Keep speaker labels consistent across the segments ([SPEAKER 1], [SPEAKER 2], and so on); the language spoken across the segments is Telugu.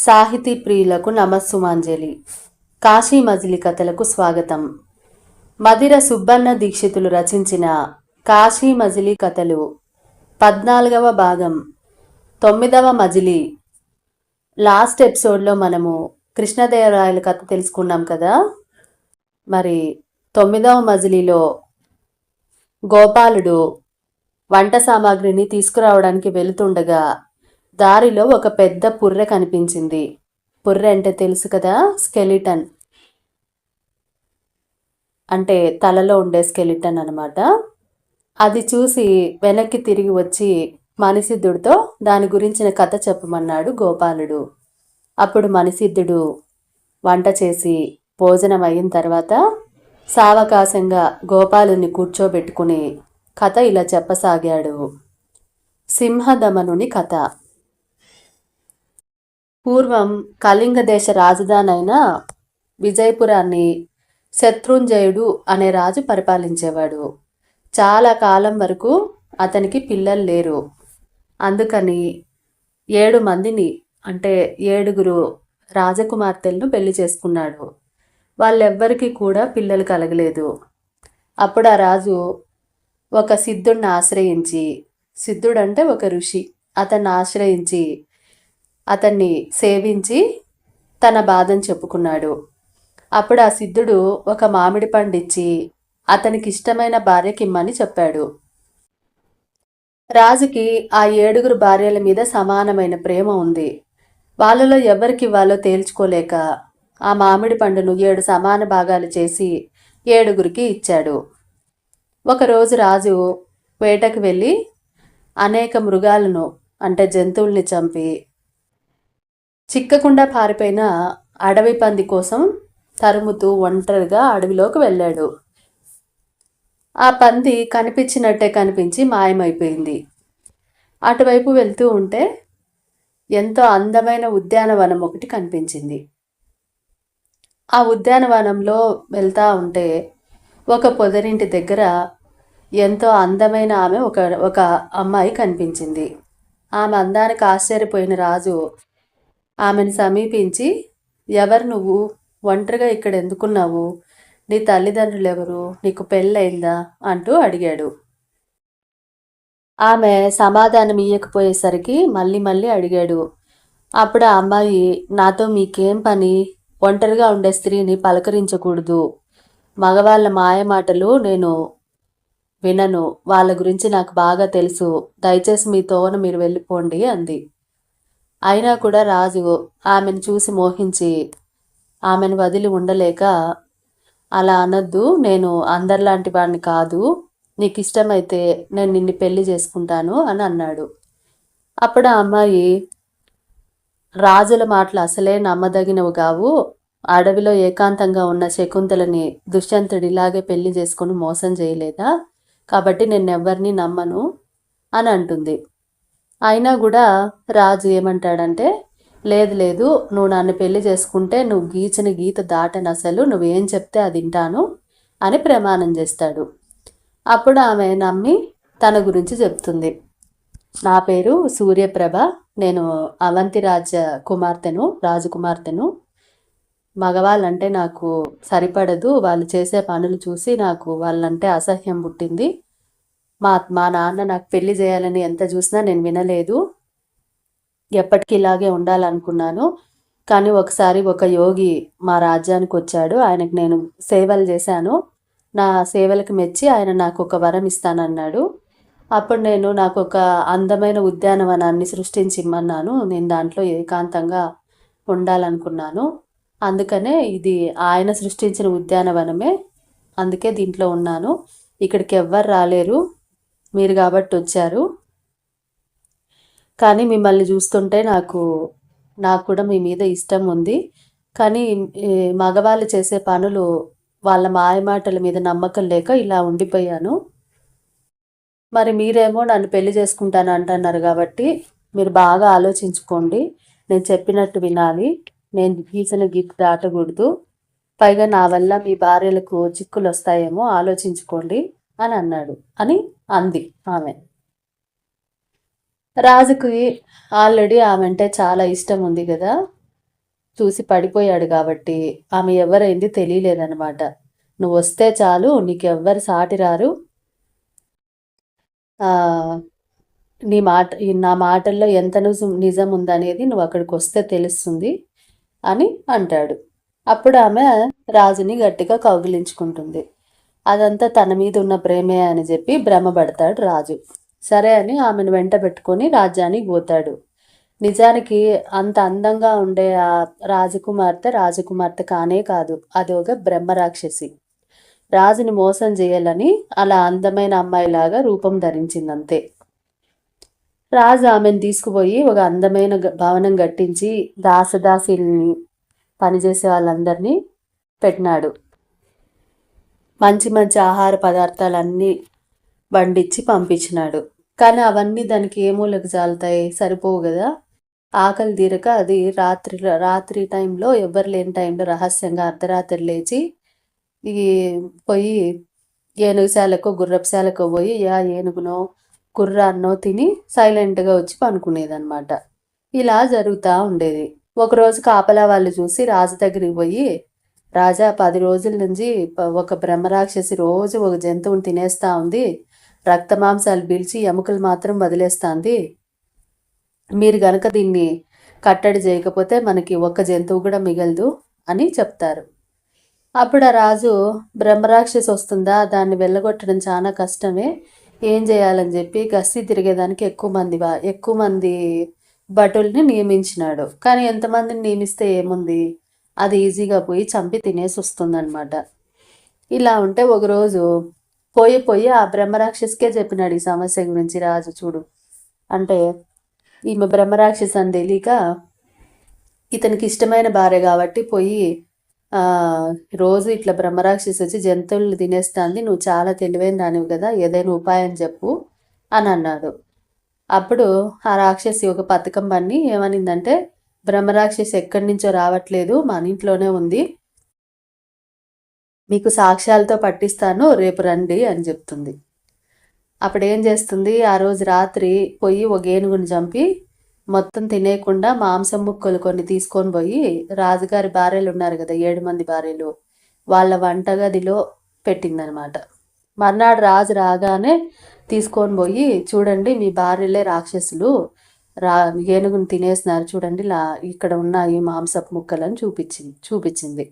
[SPEAKER 1] సాహితీ ప్రియులకు నమస్సుమాంజలి. కాశీ మజిలీ కథలకు స్వాగతం. మదిర సుబ్బన్న దీక్షితులు రచించిన కాశీ మజిలీ కథలు పద్నాలుగవ భాగం. తొమ్మిదవ మజిలీ. లాస్ట్ ఎపిసోడ్లో మనము కృష్ణదేవరాయల కథ తెలుసుకున్నాం కదా? మరి తొమ్మిదవ మజిలీలో గోపాలుడు వంట సామాగ్రిని తీసుకురావడానికి వెళుతుండగా దారిలో ఒక పెద్ద పుర్రె కనిపించింది. పుర్రె అంటే తెలుసు కదా? స్కెలిటన్. అంటే తలలో ఉండే స్కెలిటన్ అనమాట అది చూసి వెనక్కి తిరిగి వచ్చి మణిసిద్ధుడితో దాని గురించిన కథ చెప్పమన్నాడు గోపాలుడు. అప్పుడు మణిసిద్ధుడు వంట చేసి భోజనం అయిన తర్వాత సావకాశంగా గోపాలుని కూర్చోబెట్టుకుని కథ ఇలా చెప్పసాగాడు. సింహదమనుని కథ. పూర్వం కళింగ దేశ రాజధానైన విజయపురాన్ని శత్రుంజయుడు అనే రాజు పరిపాలించేవాడు. చాలా కాలం వరకు అతనికి పిల్లలు లేరు. అందుకని ఏడు మందిని అంటే ఏడుగురు రాజకుమార్తెలను పెళ్ళి చేసుకున్నాడు. వాళ్ళెవ్వరికీ కూడా పిల్లలు కలగలేదు. అప్పుడు ఆ రాజు ఒక సిద్ధుడిని ఆశ్రయించి సిద్ధుడు అంటే ఒక ఋషి అతన్ని ఆశ్రయించి అతన్ని సేవించి తన బాధను చెప్పుకున్నాడు. అప్పుడు ఆ సిద్ధుడు ఒక మామిడి పండిచ్చి అతనికి ఇష్టమైన భార్యకిమ్మని చెప్పాడు. రాజుకి ఆ ఏడుగురు భార్యల మీద సమానమైన ప్రేమ ఉంది. వాళ్ళలో ఎవరికి ఇవ్వాలో తేల్చుకోలేక ఆ మామిడి పండును ఏడు సమాన భాగాలు చేసి ఏడుగురికి ఇచ్చాడు. ఒకరోజు రాజు వేటకు వెళ్ళి అనేక మృగాలను అంటే జంతువుల్ని చంపి చిక్కకుండా పారిపోయిన అడవి పంది కోసం తరుముతూ ఒంటరిగా అడవిలోకి వెళ్ళాడు. ఆ పంది కనిపించినట్టే కనిపించి మాయమైపోయింది. అటువైపు వెళ్తూ ఉంటే ఎంతో అందమైన ఉద్యానవనం ఒకటి కనిపించింది. ఆ ఉద్యానవనంలో వెళ్తా ఉంటే ఒక పొదరింటి దగ్గర ఎంతో అందమైన ఆమె ఒక ఒక అమ్మాయి కనిపించింది. ఆమె అందానికి ఆశ్చర్యపోయిన రాజు ఆమెను సమీపించి ఎవరు నువ్వు? ఒంటరిగా ఇక్కడ ఎందుకున్నావు? నీ తల్లిదండ్రులు ఎవరు నీకు పెళ్ళయిందా? అంటూ అడిగాడు. ఆమె సమాధానం ఇయ్యకపోయేసరికి మళ్ళీ మళ్ళీ అడిగాడు. అప్పుడు ఆ అమ్మాయి నాతో మీకేం పని? ఒంటరిగా ఉండే స్త్రీని పలకరించకూడదు. మగవాళ్ళ మాయమాటలు నేను వినను. వాళ్ళ గురించి నాకు బాగా తెలుసు. దయచేసి మీతోన మీరు వెళ్ళిపోండి అంది. అయినా కూడా రాజు ఆమెను చూసి మోహించి ఆమెను వదిలి ఉండలేక అలా అనొద్దు నేను అందరిలాంటి వాడిని కాదు నీకు ఇష్టమైతే నేను నిన్ను పెళ్ళి చేసుకుంటాను అని అన్నాడు. అప్పుడు ఆ అమ్మాయి రాజుల మాటలు అసలే నమ్మదగినవి కావు. అడవిలో ఏకాంతంగా ఉన్న శకుంతలని దుష్యంతుడు ఇలాగే పెళ్ళి చేసుకుని మోసం చేయలేదా? కాబట్టి నేను ఎవరిని నమ్మను అని అంటుంది. అయినా కూడా రాజు ఏమంటాడంటే లేదు లేదు నువ్వు నన్ను పెళ్ళి చేసుకుంటే నువ్వు గీచిన గీత దాటని అసలు నువ్వేం చెప్తే అది వింటాను అని ప్రమాణం చేస్తాడు. అప్పుడు ఆమె నమ్మి తన గురించి చెప్తుంది. నా పేరు సూర్యప్రభ. నేను అవంతి రాజ కుమార్తెను రాజకుమార్తెను మగవాళ్ళంటే నాకు సరిపడదు. వాళ్ళు చేసే పనులు చూసి నాకు వాళ్ళంటే అసహ్యం పుట్టింది. మా మా నాన్న నాకు పెళ్ళి చేయాలని ఎంత చూసినా నేను వినలేదు. ఎప్పటికీ ఇలాగే ఉండాలనుకున్నాను. కానీ ఒకసారి ఒక యోగి మా రాజ్యానికి వచ్చాడు. ఆయనకు నేను సేవలు చేశాను. నా సేవలకు మెచ్చి ఆయన నాకు ఒక వరం ఇస్తానన్నాడు. అప్పుడు నేను నాకు ఒక అందమైన ఉద్యానవనాన్ని సృష్టించి ఇమ్మన్నాను నేను దాంట్లో ఏకాంతంగా ఉండాలనుకున్నాను. అందుకనే ఇది ఆయన సృష్టించిన ఉద్యానవనమే. అందుకే దీంట్లో ఉన్నాను. ఇక్కడికి ఎవ్వరు రాలేరు. మీరు కాబట్టి వచ్చారు. కానీ మిమ్మల్ని చూస్తుంటే నాకు నాకు కూడా మీ మీద ఇష్టం ఉంది. కానీ మగవాళ్ళు చేసే పనులు వాళ్ళ మాయమాటల మీద నమ్మకం లేక ఇలా ఉండిపోయాను. మరి మీరేమో నన్ను పెళ్ళి చేసుకుంటాను అంటున్నారు కాబట్టి మీరు బాగా ఆలోచించుకోండి. నేను చెప్పినట్టు వినాలి. నేను గీసిన గీత దాటకూడదు. పైగా నా వల్ల మీ భార్యలకు చిక్కులు వస్తాయేమో ఆలోచించుకోండి అని అన్నాడు. అని అంది ఆమె. రాజుకి ఆల్రెడీ ఆమె అంటే చాలా ఇష్టం ఉంది కదా? చూసి పడిపోయాడు కాబట్టి ఆమె ఎవరైంది తెలియలేదనమాట నువ్వు వస్తే చాలు నీకెవ్వరు సాటి రారు. నీ మాట నా మాటల్లో ఎంత నిజం నిజం ఉందనేది నువ్వు అక్కడికి వస్తే తెలుస్తుంది అని అంటాడు. అప్పుడు ఆమె రాజుని గట్టిగా కౌగిలించుకుంటుంది. అదంతా తన మీద ఉన్న ప్రేమే అని చెప్పి భ్రమపడతాడు రాజు. సరే అని ఆమెను వెంట పెట్టుకొని రాజ్యానికి పోతాడు. నిజానికి అంత అందంగా ఉండే ఆ రాజకుమార్తె రాజకుమార్తె కానే కాదు అది ఒక బ్రహ్మరాక్షసి. రాజుని మోసం చేయాలని అలా అందమైన అమ్మాయిలాగా రూపం ధరించిందంతే. రాజు ఆమెను తీసుకుపోయి ఒక అందమైన గ- భవనం కట్టించి దాసదాసీల్ని పనిచేసే వాళ్ళందరినీ పెట్టినాడు. మంచి మంచి ఆహార పదార్థాలన్నీ వండించి పంపించినాడు. కానీ అవన్నీ దానికి ఏ మూలకు జాలుతాయి? సరిపోవు కదా? ఆకలి తీరక అది రాత్రి రాత్రి టైంలో ఎవ్వరు లేని టైంలో రహస్యంగా అర్ధరాత్రి లేచి ఈ పోయి ఏనుగుశాలకో గుర్రపుశాలకో పోయి యా ఏనుగునో గుర్రాన్నో తిని సైలెంట్గా వచ్చి పనుకునేదన్నమాట. ఇలా జరుగుతూ ఉండేది. ఒకరోజు కాపలా వాళ్ళు చూసి రాజు దగ్గరికి పోయి రాజా పది రోజుల నుంచి ఒక బ్రహ్మరాక్షసి రోజు ఒక జంతువుని తినేస్తా ఉంది. రక్త మాంసాలు పీల్చి ఎముకలు మాత్రం వదిలేస్తుంది. మీరు గనక దీన్ని కట్టడి చేయకపోతే మనకి ఒక్క జంతువు కూడా మిగలదు అని చెప్తారు. అప్పుడు ఆ రాజు బ్రహ్మరాక్షసి వస్తుందా? దాన్ని వెళ్ళగొట్టడం చాలా కష్టమే. ఏం చేయాలని చెప్పి గస్తీ తిరిగేదానికి ఎక్కువ మంది ఎక్కువ మంది భటుల్ని నియమించినాడు. కానీ ఎంతమందిని నియమిస్తే ఏముంది? అది ఈజీగా పోయి చంపి తినేసి వస్తుందన్నమాట. ఇలా ఉంటే ఒకరోజు పోయి పోయి ఆ బ్రహ్మరాక్షసికే చెప్పినాడు ఈ సమస్య గురించి రాజు చూడు. అంటే ఈమె బ్రహ్మరాక్షసి అని తెలియక ఇతనికి ఇష్టమైన భార్య కాబట్టి పోయి రోజు ఇట్లా బ్రహ్మరాక్షసి వచ్చి జంతువులు తినేస్తుంది నువ్వు చాలా తెలివైన దానివి కదా ఏదైనా ఉపాయం చెప్పు అని అన్నాడు. అప్పుడు ఆ రాక్షసి ఒక పథకం పన్ని ఏమనిందంటే బ్రహ్మరాక్షసి ఎక్కడి నుంచో రావట్లేదు మన ఇంట్లోనే ఉంది. మీకు సాక్ష్యాలతో పట్టిస్తాను రేపు రండి అని చెప్తుంది. అప్పుడు ఏం చేస్తుంది? ఆ రోజు రాత్రి పోయి ఒక ఏనుగుని చంపి మొత్తం తినేయకుండా మాంసం ముక్కలు కొన్ని తీసుకొని పోయి రాజుగారి భార్యలు ఉన్నారు కదా ఏడు మంది భార్యలు వాళ్ళ వంటగదిలో పెట్టిందనమాట. మర్నాడు రాజు రాగానే తీసుకొని పోయి చూడండి మీ భార్యలే రాక్షసులు రా ఏనుగుని తినేసినారు చూడండి లా ఇక్కడ ఉన్న ఈ మాంసపు ముక్కలను చూపించింది చూపించింది.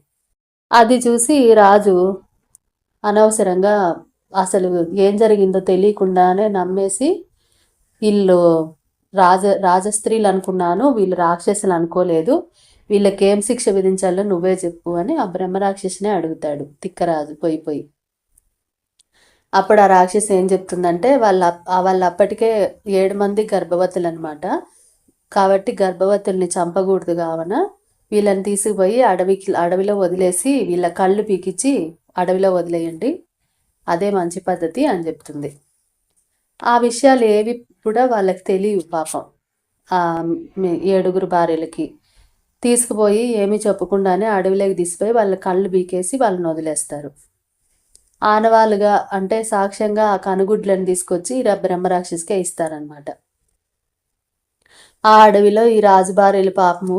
[SPEAKER 1] అది చూసి రాజు అనవసరంగా అసలు ఏం జరిగిందో తెలియకుండానే నమ్మేసి వీళ్ళు రాజ రాజస్త్రీలు అనుకున్నాను వీళ్ళు రాక్షసులు అనుకోలేదు వీళ్ళకేం శిక్ష విధించాలో నువ్వే చెప్పు అని ఆ బ్రహ్మరాక్షసినే అడుగుతాడు తిక్కరాజు పోయి పోయి. అప్పుడు ఆ రాక్షసి ఏం చెప్తుందంటే వాళ్ళ వాళ్ళు అప్పటికే ఏడు మంది గర్భవతులు అనమాట కాబట్టి గర్భవతుల్ని చంపకూడదు కావున వీళ్ళని తీసుకుపోయి అడవికి అడవిలో వదిలేసి వీళ్ళ కళ్ళు పీకిచ్చి అడవిలో వదిలేయండి. అదే మంచి పద్ధతి అని చెప్తుంది. ఆ విషయాలు ఏవి కూడా వాళ్ళకి తెలియవు పాపం. ఏడుగురు భార్యలకి. తీసుకుపోయి ఏమీ చెప్పకుండానే అడవిలోకి తీసిపోయి వాళ్ళ కళ్ళు బీకేసి వాళ్ళని వదిలేస్తారు. ఆనవాళ్ళుగా అంటే సాక్ష్యంగా ఆ కనుగుడ్లను తీసుకొచ్చి ఈ బ్రహ్మరాక్షసికే ఇస్తారనమాట ఆ అడవిలో ఈ రాజుభార్యల పాపము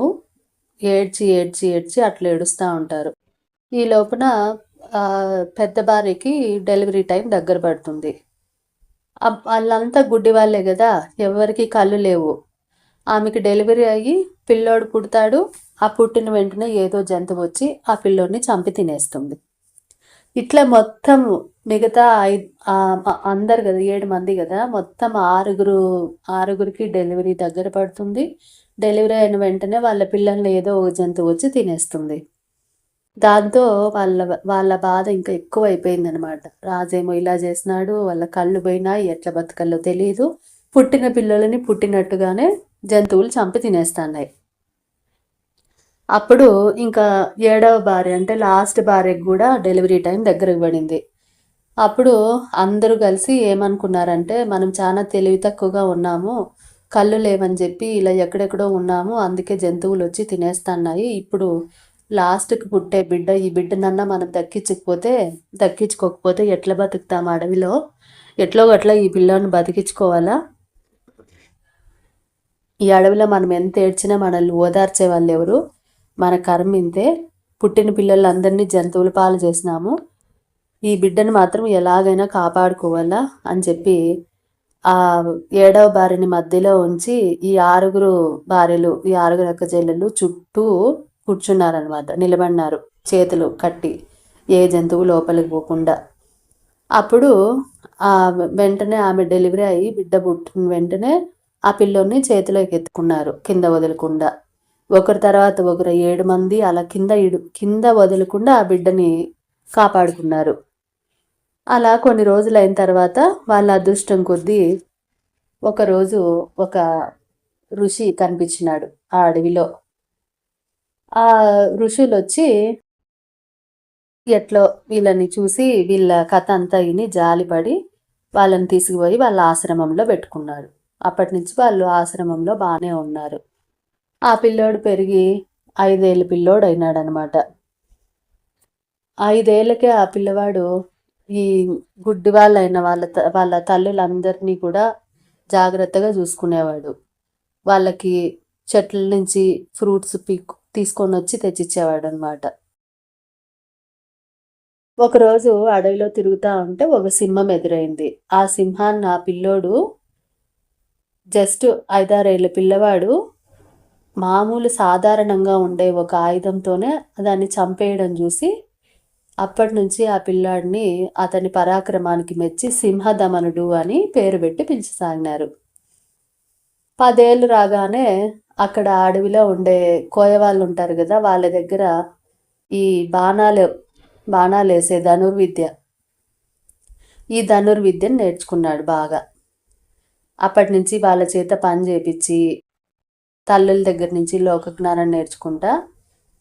[SPEAKER 1] ఏడ్చి ఏడ్చి ఏడ్చి అట్లా ఏడుస్తూ ఉంటారు. ఈ లోపల పెద్ద భార్యకి డెలివరీ టైం దగ్గర పడుతుంది. వాళ్ళంతా గుడ్డి వాళ్ళే కదా ఎవరికి కళ్ళు లేవు. ఆమెకి డెలివరీ అయ్యి పిల్లోడు పుడతాడు ఆ పుట్టిన వెంటనే ఏదో జంతువు వచ్చి ఆ పిల్లోడిని చంపి తినేస్తుంది. ఇట్లా మొత్తం మిగతా అందరు కదా ఏడు మంది కదా మొత్తం ఆరుగురు ఆరుగురికి డెలివరీ దగ్గర పడుతుంది. డెలివరీ అయిన వెంటనే వాళ్ళ పిల్లల్ని ఏదో ఒక జంతువు వచ్చి తినేస్తుంది. దాంతో వాళ్ళ వాళ్ళ బాధ ఇంకా ఎక్కువ అయిపోయింది అనమాట రాజేమో ఇలా చేసినాడు వాళ్ళ కళ్ళు పోయినాయి ఎట్లా బతకల్లో తెలియదు పుట్టిన పిల్లలని పుట్టినట్టుగానే జంతువులు చంపి తినేస్తున్నాయి. అప్పుడు ఇంకా ఏడవ భార్య అంటే లాస్ట్ భార్యకు కూడా డెలివరీ టైం దగ్గరకు పడింది. అప్పుడు అందరూ కలిసి ఏమనుకున్నారంటే మనం చాలా తెలివి తక్కువగా ఉన్నాము కళ్ళు లేవని చెప్పి ఇలా ఎక్కడెక్కడో ఉన్నాము అందుకే జంతువులు వచ్చి తినేస్తున్నాయి. ఇప్పుడు లాస్ట్కి పుట్టే బిడ్డ ఈ బిడ్డనన్నా మనం దక్కించకపోతే దక్కించుకోకపోతే ఎట్లా బతుకుతాం అడవిలో? ఎట్లో గట్లా ఈ పిల్లని బతికించుకోవాలా? ఈ అడవిలో మనం ఎంత ఏడ్చినా మనల్ని ఓదార్చే వాళ్ళు ఎవరు మన కర్మ ఇంతే. పుట్టిన పిల్లలందరినీ జంతువుల పాలు చేసినాము. ఈ బిడ్డను మాత్రం ఎలాగైనా కాపాడుకోవాలా అని చెప్పి ఆ ఏడవ భార్యని మధ్యలో ఉంచి ఈ ఆరుగురు భార్యలు ఈ ఆరుగురు అక్క చెల్లెళ్ళు చుట్టూ కూర్చున్నారనమాట నిలబడినారు చేతులు కట్టి ఏ జంతువు లోపలికి పోకుండా. అప్పుడు ఆ వెంటనే ఆమె డెలివరీ అయ్యి బిడ్డ పుట్టిన వెంటనే ఆ పిల్లోని చేతిలోకి ఎత్తుకున్నారు కింద వదలకుండా. ఒకరి తర్వాత ఒకరు ఏడు మంది అలా కింద ఇడు కింద వదలకుండా ఆ బిడ్డని కాపాడుకున్నారు. అలా కొన్ని రోజులు అయిన తర్వాత వాళ్ళ అదృష్టం కొద్దీ ఒకరోజు ఒక ఋషి కనిపించినాడు ఆ అడవిలో. ఆ ఋషులు వచ్చి ఎట్లో వీళ్ళని చూసి వీళ్ళ కథ అంతా విని జాలిపడి వాళ్ళని తీసుకుపోయి వాళ్ళ ఆశ్రమంలో పెట్టుకున్నారు. అప్పటి నుంచి వాళ్ళు ఆశ్రమంలో బాగానే ఉన్నారు. ఆ పిల్లోడు పెరిగి ఐదేళ్ళ పిల్లోడు అయినాడనమాట ఐదేళ్ళకే ఆ పిల్లవాడు ఈ గుడ్డి వాళ్ళైన వాళ్ళ వాళ్ళ తల్లులందరినీ కూడా జాగ్రత్తగా చూసుకునేవాడు. వాళ్ళకి చెట్ల నుంచి ఫ్రూట్స్ పీక్ తీసుకొని వచ్చి తెచ్చిచ్చేవాడు అనమాట ఒకరోజు అడవిలో తిరుగుతూ ఉంటే ఒక సింహం ఎదురైంది. ఆ సింహాన్ని ఆ పిల్లోడు జస్ట్ ఐదారేళ్ళ పిల్లవాడు మామూలు సాధారణంగా ఉండే ఒక ఆయుధంతోనే దాన్ని చంపేయడం చూసి అప్పటి నుంచి ఆ పిల్లాడిని అతని పరాక్రమానికి మెచ్చి సింహదమనుడు అని పేరు పెట్టి పిలిచసాగినారు. పదేళ్ళు రాగానే అక్కడ అడవిలో ఉండే కోయవాళ్ళు ఉంటారు కదా వాళ్ళ దగ్గర ఈ బాణాలు బాణాలు వేసే ధనుర్విద్య. ఈ ధనుర్విద్యను నేర్చుకున్నాడు బాగా. అప్పటి నుంచి వాళ్ళ చేత పని చేపించి తల్లుల దగ్గర నుంచి లోక జ్ఞానం నేర్చుకుంటా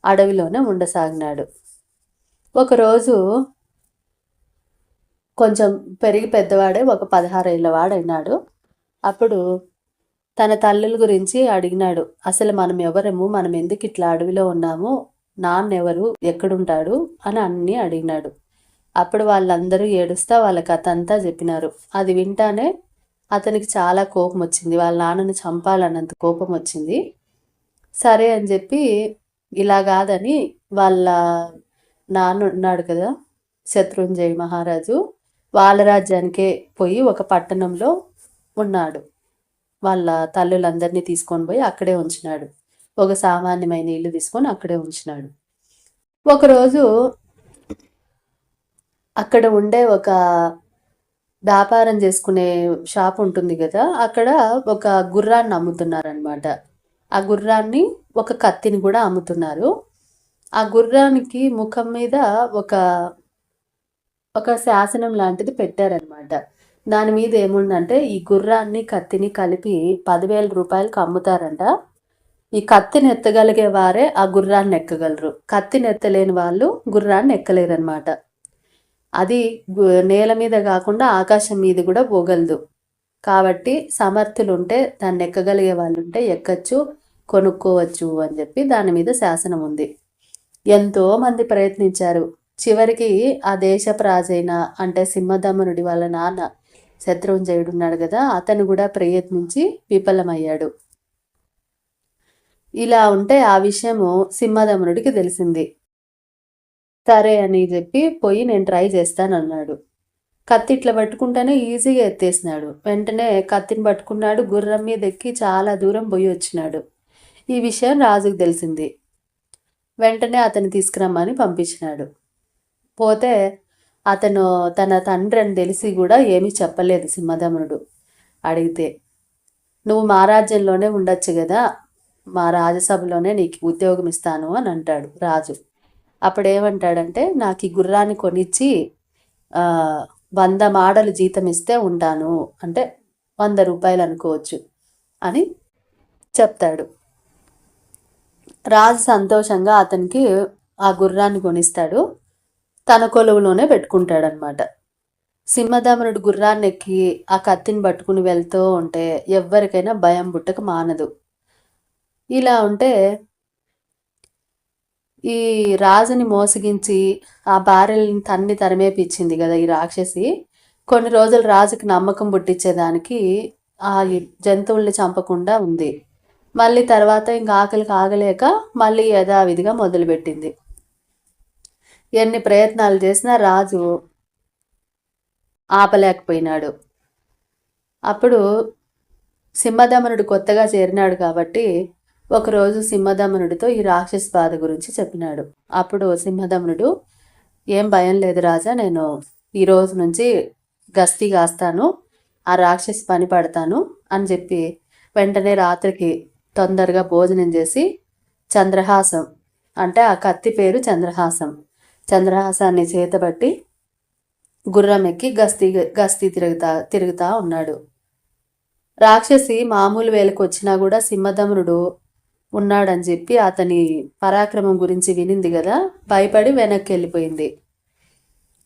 [SPEAKER 1] అడవిలోనే ఉండసాగినాడు. ఒకరోజు కొంచెం పెరిగి పెద్దవాడే ఒక పదహారేళ్ళ వాడైనాడు. అప్పుడు తన తల్లుల గురించి అడిగినాడు. అసలు మనం ఎవరము? మనం ఎందుకు ఇట్లా అడవిలో ఉన్నాము? నాన్నెవరు ఎక్కడుంటాడు? అని అన్నీ అడిగినాడు. అప్పుడు వాళ్ళందరూ ఏడుస్తా వాళ్ళ కథ అంతా చెప్పినారు. అది వింటానే అతనికి చాలా కోపం వచ్చింది. వాళ్ళ నాన్నని చంపాలన్నంత కోపం వచ్చింది. సరే అని చెప్పి ఇలా కాదని వాళ్ళ నాన్న ఉన్నాడు కదా శత్రుంజయ్ మహారాజు వాళ్ళ రాజ్యానికే పోయి ఒక పట్టణంలో ఉన్నాడు. వాళ్ళ తల్లులందరినీ తీసుకొని పోయి అక్కడే ఉంచినాడు. ఒక సామాన్యమైన ఇల్లు తీసుకొని అక్కడే ఉంచినాడు. ఒకరోజు అక్కడ ఉండే ఒక వ్యాపారం చేసుకునే షాప్ ఉంటుంది కదా అక్కడ ఒక గుర్రాన్ని అమ్ముతున్నారనమాట ఆ గుర్రాన్ని ఒక కత్తిని కూడా అమ్ముతున్నారు. ఆ గుర్రానికి ముఖం మీద ఒక ఒక శాసనం లాంటిది పెట్టారనమాట దాని మీద ఏముందంటే ఈ గుర్రాన్ని కత్తిని కలిపి పదివేల రూపాయలకు అమ్ముతారంట. ఈ కత్తిని ఎత్తగలిగే వారే ఆ గుర్రాన్ని ఎక్కగలరు. కత్తిని ఎత్తలేని వాళ్ళు గుర్రాన్ని ఎక్కలేరనమాట అది నేల మీద కాకుండా ఆకాశం మీద కూడా పోగలదు. కాబట్టి సమర్థులు ఉంటే దాన్ని ఎక్కగలిగే వాళ్ళు ఉంటే ఎక్కచ్చు కొనుక్కోవచ్చు అని చెప్పి దాని మీద శాసనం ఉంది. ఎంతో మంది ప్రయత్నించారు. చివరికి ఆ దేశ ప్రాజైన అంటే సింహదమనుడి వాళ్ళ నాన్న శత్రుంజయుడు ఉన్నాడు కదా అతను కూడా ప్రయత్నించి విఫలమయ్యాడు. ఇలా ఉంటే ఆ విషయము సింహదమనుడికి తెలిసింది. సరే అని చెప్పి పోయి నేను ట్రై చేస్తానన్నాడు. కత్తి ఇట్లా పట్టుకుంటేనే ఈజీగా ఎత్తేసినాడు. వెంటనే కత్తిని పట్టుకున్నాడు గుర్రం మీద ఎక్కి చాలా దూరం పోయి వచ్చినాడు. ఈ విషయం రాజుకు తెలిసింది. వెంటనే అతను తీసుకురమ్మని పంపించినాడు. పోతే అతను తన తండ్రి అని తెలిసి కూడా ఏమీ చెప్పలేదు సింహధమనుడు అడిగితే నువ్వు మా రాజ్యంలోనే ఉండొచ్చు కదా మా రాజసభలోనే నీకు ఉద్యోగం ఇస్తాను అని అంటాడు రాజు. అప్పుడు ఏమంటాడంటే నాకు ఈ గుర్రాన్ని కొనిచ్చి వంద మాడలు జీతం ఇస్తే ఉంటాను. అంటే వంద రూపాయలు అనుకోవచ్చు అని చెప్తాడు. రాజు సంతోషంగా అతనికి ఆ గుర్రాన్ని కొనిస్తాడు. తన కొలువులోనే పెట్టుకుంటాడనమాట. సింహదమనుడు గుర్రాన్ని ఎక్కి ఆ కత్తిని పట్టుకుని వెళ్తూ ఉంటే ఎవ్వరికైనా భయం బుట్టక మానదు. ఇలా ఉంటే ఈ రాజుని మోసగించి ఆ భార్యని తన్ని తరిమేపిచ్చింది కదా ఈ రాక్షసి. కొన్ని రోజులు రాజుకి నమ్మకం పుట్టించేదానికి ఆ జంతువుల్ని చంపకుండా ఉంది. మళ్ళీ తర్వాత ఇంకా ఆకలికి ఆగలేక మళ్ళీ యథావిధిగా మొదలుపెట్టింది. ఎన్ని ప్రయత్నాలు చేసినా రాజు ఆపలేకపోయినాడు. అప్పుడు సింహదమనుడు కొత్తగా చేరినాడు కాబట్టి ఒకరోజు సింహధమనుడితో ఈ రాక్షస బాధ గురించి చెప్పినాడు. అప్పుడు సింహధమనుడు ఏం భయం లేదు రాజా నేను ఈరోజు నుంచి గస్తీ కాస్తాను ఆ రాక్షసి పని పడతాను అని చెప్పి వెంటనే రాత్రికి తొందరగా భోజనం చేసి చంద్రహాసం అంటే ఆ కత్తి పేరు చంద్రహాసం చంద్రహాసాన్ని చేతబట్టి గుర్రం ఎక్కి గస్తీ గస్తీ తిరుగుతా తిరుగుతా ఉన్నాడు. రాక్షసి మామూలు వేలకు వచ్చినా కూడా సింహదమనుడు ఉన్నాడని చెప్పి అతని పరాక్రమం గురించి వినింది కదా. భయపడి వెనక్కి వెళ్ళిపోయింది.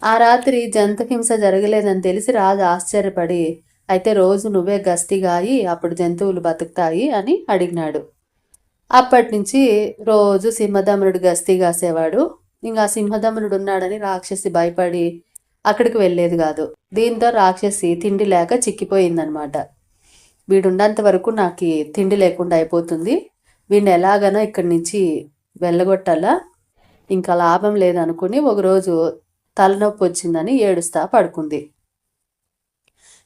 [SPEAKER 1] ఆ రాత్రి జంతుహింస జరగలేదని తెలిసి రాజు ఆశ్చర్యపడి అయితే రోజు నువ్వే గస్తిగాయి అప్పుడు జంతువులు బతుకుతాయి అని అడిగినాడు. అప్పటి నుంచి రోజు సింహధమనుడు గస్తీ కాసేవాడు. ఇంకా సింహధమనుడు ఉన్నాడని రాక్షసి భయపడి అక్కడికి వెళ్ళేది కాదు. దీంతో రాక్షసి తిండి లేక చిక్కిపోయిందనమాట. వీడున్నంత వరకు నాకు తిండి లేకుండా అయిపోతుంది. వీడిని ఎలాగైనా ఇక్కడి నుంచి వెళ్ళగొట్టాలా? ఇంకా లాభం లేదనుకుని ఒకరోజు తలనొప్పి వచ్చిందని ఏడుస్తా పడుకుంది.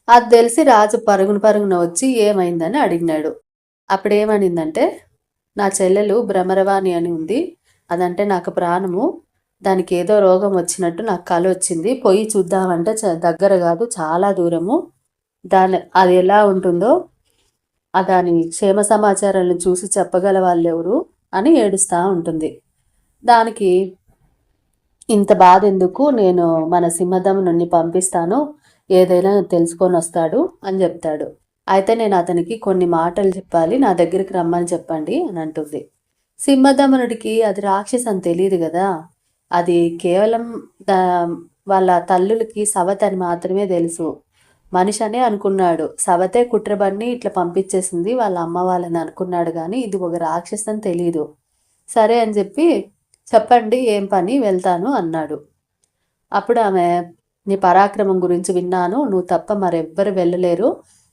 [SPEAKER 1] అది తెలిసి రాజు పరుగున పరుగున వచ్చి ఏమైందని అడిగినాడు. అప్పుడేమనిందంటే నా చెల్లెలు భ్రమరవాణి అని ఉంది. అదంటే నాకు ప్రాణము. దానికి ఏదో రోగం వచ్చినట్టు నాకు కళ వచ్చింది. పోయి చూద్దామంటే దగ్గర కాదు చాలా దూరము. దాని అది ఎలా ఉంటుందో దాని క్షేమ సమాచారాలను చూసి చెప్పగల వాళ్ళు ఎవరు అని ఏడుస్తూ ఉంటుంది. దానికి ఇంత బాధ ఎందుకు నేను మన సింహదం నుండి పంపిస్తాను ఏదైనా తెలుసుకొని వస్తాడు అని చెప్తాడు. అయితే నేను అతనికి కొన్ని మాటలు చెప్పాలి నా దగ్గరికి రమ్మని చెప్పండి అని అంటుంది. సింహదమనుడికి అది రాక్షస్ అని తెలియదు కదా. అది కేవలం వాళ్ళ తల్లులకి సవత్ అని మాత్రమే తెలుసు. మనిషి అనే అనుకున్నాడు. సవతే కుట్రబడిని ఇట్లా పంపించేసింది వాళ్ళ అమ్మ వాళ్ళని అనుకున్నాడు కానీ ఇది ఒక రాక్షస్ అని తెలియదు సరే అని చెప్పి చెప్పండి ఏం పని? వెళ్తాను అన్నాడు. అప్పుడు ఆమె నీ పరాక్రమం గురించి విన్నాను. నువ్వు తప్ప మరెవ్వరు వెళ్ళలేరు.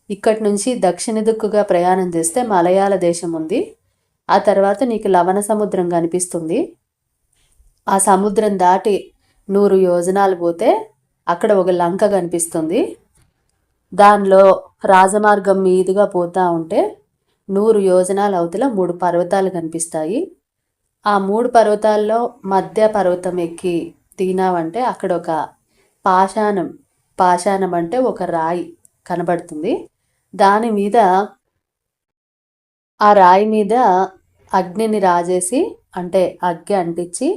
[SPEAKER 1] ఇక్కడి నుంచి దక్షిణ దిక్కుగా ప్రయాణం చేస్తే మలయాళ దేశం ఉంది. ఆ తర్వాత నీకు లవణ సముద్రం కనిపిస్తుంది. ఆ సముద్రం దాటి నూరు యోజనాలు పోతే అక్కడ ఒక లంక కనిపిస్తుంది. దానిలో రాజమార్గం మీదుగా పోతా ఉంటే నూరు యోజనాల అవతల మూడు పర్వతాలు కనిపిస్తాయి. ఆ మూడు పర్వతాల్లో మధ్య పర్వతం ఎక్కి దిగినావంటే అక్కడ ఒక పాషాణం. పాషాణం అంటే ఒక రాయి కనబడుతుంది. దాని మీద ఆ రాయి మీద అగ్నిని రాజేసి అంటే అగ్గి అంటించి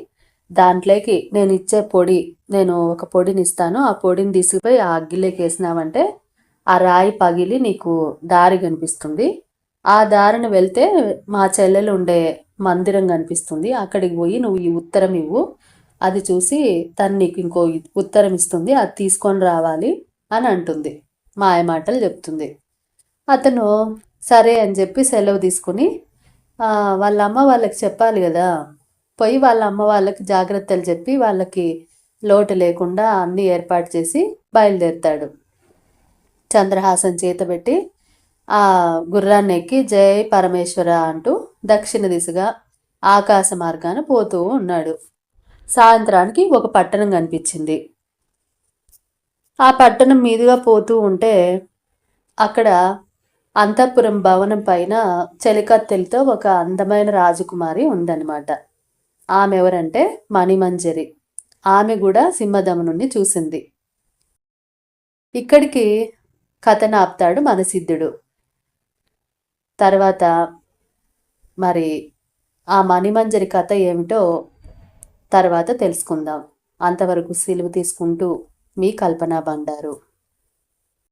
[SPEAKER 1] దాంట్లోకి నేను ఇచ్చే పొడి నేను ఒక పొడిని ఇస్తాను. ఆ పొడిని తీసుకుపోయి ఆ అగ్గిలోకి వేసినావంటే ఆ రాయి పగిలి నీకు దారి కనిపిస్తుంది. ఆ దారిని వెళ్తే మా చెల్లెలు ఉండే మందిరం కనిపిస్తుంది. అక్కడికి పోయి నువ్వు ఈ ఉత్తరం ఇవ్వు. అది చూసి తను నీకు ఇంకో ఉత్తరం ఇస్తుంది. అది తీసుకొని రావాలి అని అంటుంది. మాయ మాటలు చెప్తుంది. అతను సరే అని చెప్పి సెలవు తీసుకుని వాళ్ళ అమ్మ వాళ్ళకి చెప్పాలి కదా. పోయి వాళ్ళ అమ్మ వాళ్ళకి జాగ్రత్తలు చెప్పి వాళ్ళకి లోటు లేకుండా అన్నీ ఏర్పాటు చేసి బయలుదేరుతాడు. చంద్రహాసం చేతబెట్టి ఆ గుర్రాన్ని ఎక్కి జై పరమేశ్వర అంటూ దక్షిణ దిశగా ఆకాశ మార్గాన పోతూ ఉన్నాడు. సాయంత్రానికి ఒక పట్టణం కనిపించింది. ఆ పట్టణం మీదుగా పోతూ ఉంటే అక్కడ అంతఃపురం భవనం పైన చెలికత్తెలతో ఒక అందమైన రాజకుమారి ఉందన్నమాట. ఆమె ఎవరంటే మణిమంజరి. ఆమె కూడా సింహదమనుని చూసింది. ఇక్కడికి కథను ఆపుతాడు మనసిద్ధుడు. తర్వాత మరి ఆ మణిమంజరి కథ ఏమిటో తర్వాత తెలుసుకుందాం. అంతవరకు సెలవు తీసుకుంటూ మీ కల్పన బండారు.